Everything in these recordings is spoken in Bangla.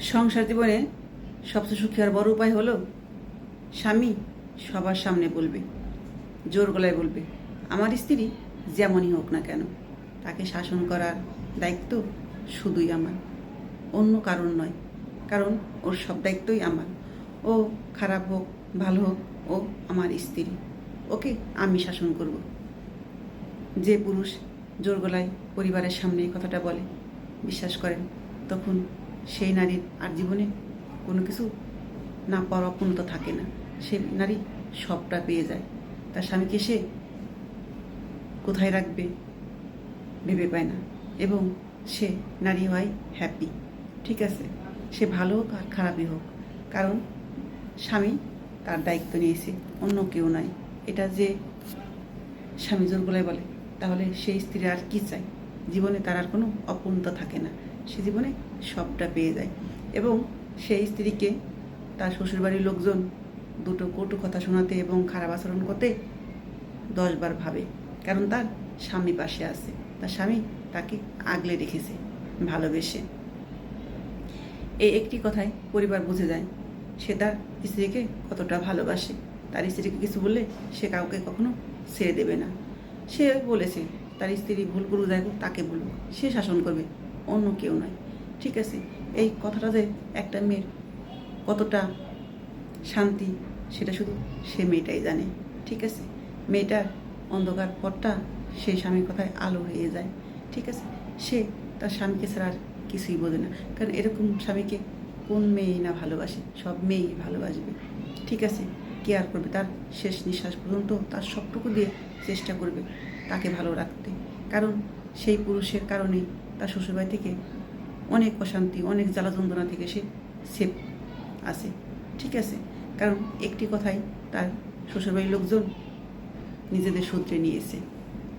সংসার জীবনে সবচেয়ে সুখী আর বড় উপায় হলো, স্বামী সবার সামনে বলবে, জোর গলায় বলবে, আমার স্ত্রী যেমনই হোক না কেন, তাকে শাসন করার দায়িত্ব শুধুই আমার, অন্য কারণ নয়, কারণ ওর সব দায়িত্বই আমার, ও খারাপ হোক, ভালো হোক, ও আমার স্ত্রী, ওকে আমি শাসন করব। যে পুরুষ জোর গলায় পরিবারের সামনে কথাটা বলে, বিশ্বাস করেন, তখন সেই নারীর আর জীবনে কোনো কিছু না পাওয়ার অপূর্ণতা থাকে না। সে নারী সবটা পেয়ে যায়। তার স্বামীকে সে কোথায় রাখবে ভেবে পায় না এবং সে নারী হয় হ্যাপি ঠিক আছে? সে ভালো হোক আর খারাপই হোক। কারণ স্বামী তার দায়িত্ব নিয়েছে, অন্য কেউ নয় এটা যে স্বামী জোর বলে, তাহলে সেই স্ত্রী আর কি চায়? জীবনে তার আর কোনো অপূর্ণতা থাকে না। সে জীবনে সবটা পেয়ে যায়। এবং সেই স্ত্রীকে তার শ্বশুরবাড়ির লোকজন দুটো কটু কথা শোনাতে এবং খারাপ আচরণ করতে দশবার ভাবে। কারণ তার স্বামী পাশে আছে। তার স্বামী তাকে আগলে রেখেছে, ভালোবেসে। এই একটি কথায় পরিবার বুঝে যায় সে তার স্ত্রীকে কতটা ভালোবাসে। তার স্ত্রীকে কিছু বললে সে কাউকে কখনো ছেড়ে দেবে না। সে বলেছে, তার স্ত্রী ভুল করুক হোক, তাকে বলব সে শাসন করবে, অন্য কেউ নয়। ঠিক আছে, এই কথাটা যে একটা মেয়ের কতটা শান্তি, সেটা শুধু সে মেয়েটাই জানে, ঠিক আছে? মেয়েটার অন্ধকার পথটা সেই স্বামীর কথায় আলো হয়ে যায়, ঠিক আছে? সে তার স্বামীকে ছাড়া আর কিছুই বোঝে না, কারণ এরকম স্বামীকে কোন মেয়েই না ভালোবাসে, সব মেয়েই ভালোবাসবে, ঠিক আছে? কেয়ার করবে, তার শেষ নিঃশ্বাস পর্যন্ত তার সবটুকু দিয়ে চেষ্টা করবে তাকে ভালো রাখতে, কারণ সেই পুরুষের কারণে তার শ্বশুরবাড়ি থেকে অনেক অশান্তি, অনেক জ্বালা যন্ত্রণা থেকে সে সেফ আছে, ঠিক আছে? কারণ একটি কথাই তার শ্বশুরবাড়ির লোকজন নিজেদের সূত্রে নিয়েছে।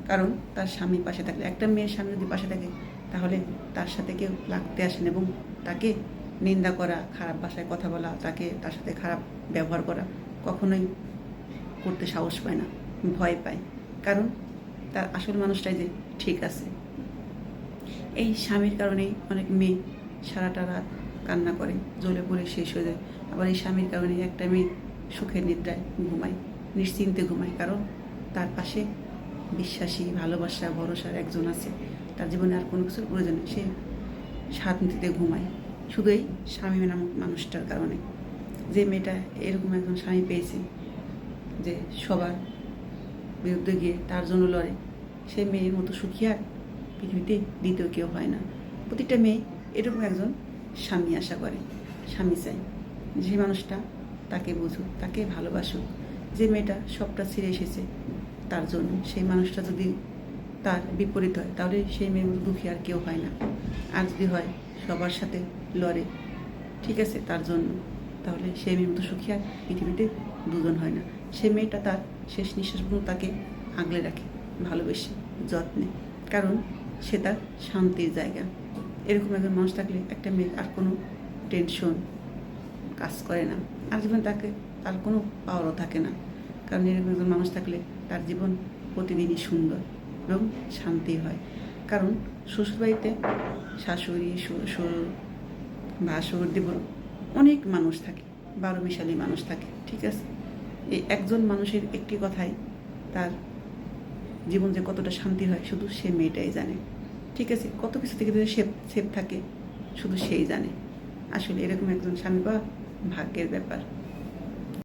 কারণ তার স্বামী পাশে থাকলে, একটা মেয়ের স্বামী যদি পাশে থাকে, তাহলে তার সাথে কেউ লাগতে আসেন এবং তাকে নিন্দা করা, খারাপ ভাষায় কথা বলা, তাকে তার সাথে খারাপ ব্যবহার করা কখনোই করতে সাহস পায় না, ভয় পায়। কারণ তার আসল মানুষটাই যে ঠিক আছে। এই স্বামীর কারণেই অনেক মেয়ে সারাটা রাত কান্না করে, জ্বলে পড়ে শেষ হয়ে যায়। আবার এই স্বামীর কারণে একটা মেয়ে সুখের নিদ্রায় ঘুমায়, নিশ্চিন্তে ঘুমায়। কারণ তার পাশে বিশ্বাসী, ভালোবাসা, ভরসার একজন আছে। তার জীবনে আর কোনো কিছুর প্রয়োজন সে শান্তিতে ঘুমায়। শুধু এই স্বামী নামক মানুষটার কারণে। যে মেয়েটা এরকম একজন স্বামী পেয়েছে যে সবার বিরুদ্ধে গিয়ে তার জন্য লড়ে, সে মেয়ের মতো সুখী আর পৃথিবীতে দ্বিতীয় কেউ হয় না। প্রতিটা মেয়ে এরকম একজন স্বামী আশা করে, স্বামী চাই যে মানুষটা তাকে বুঝুক, তাকে ভালোবাসুক, যে মেয়েটা সবটা ছেড়ে এসেছে তার জন্য। সেই মানুষটা যদি তার বিপরীত হয়, তাহলে সেই মেয়ের দুঃখী আর কেউ হয় না। আর যদি হয়, সবার সাথে লড়ে, ঠিক আছে, তার জন্য। তাহলে সেই মেয়ের মতো সুখী আর পৃথিবীতে দুজন হয় না। সে মেয়েটা তার শেষ নিঃশ্বাস পর্যন্ত তাকে আগলে রাখে, ভালোবেসে, যত্নে। কারণ সে তার শান্তির জায়গা। এরকম একজন মানুষ থাকলে একটা মেয়ে আর কোনো টেনশন কাজ করে না। আর জীবন তাকে তার কোনো পাওয়ারও থাকে না। কারণ এরকম একজন মানুষ থাকলে তার জীবন প্রতিদিনই সুন্দর এবং শান্তি হয়। কারণ শ্বশুরবাড়িতে শাশুড়ি, শ্বশুর ভাসুর দেবর অনেক মানুষ থাকে, বারো মিশালি মানুষ থাকে, ঠিক আছে? এই একজন মানুষের একটি কথাই তার জীবন যে কতটা শান্তি হয়, শুধু সে মেয়েটাই জানে। ঠিক আছে, কত কিছু থেকে যদি সেফ সেফ থাকে, শুধু সেই জানে। আসলে এরকম একজন স্বামী বা ভাগ্যের ব্যাপার।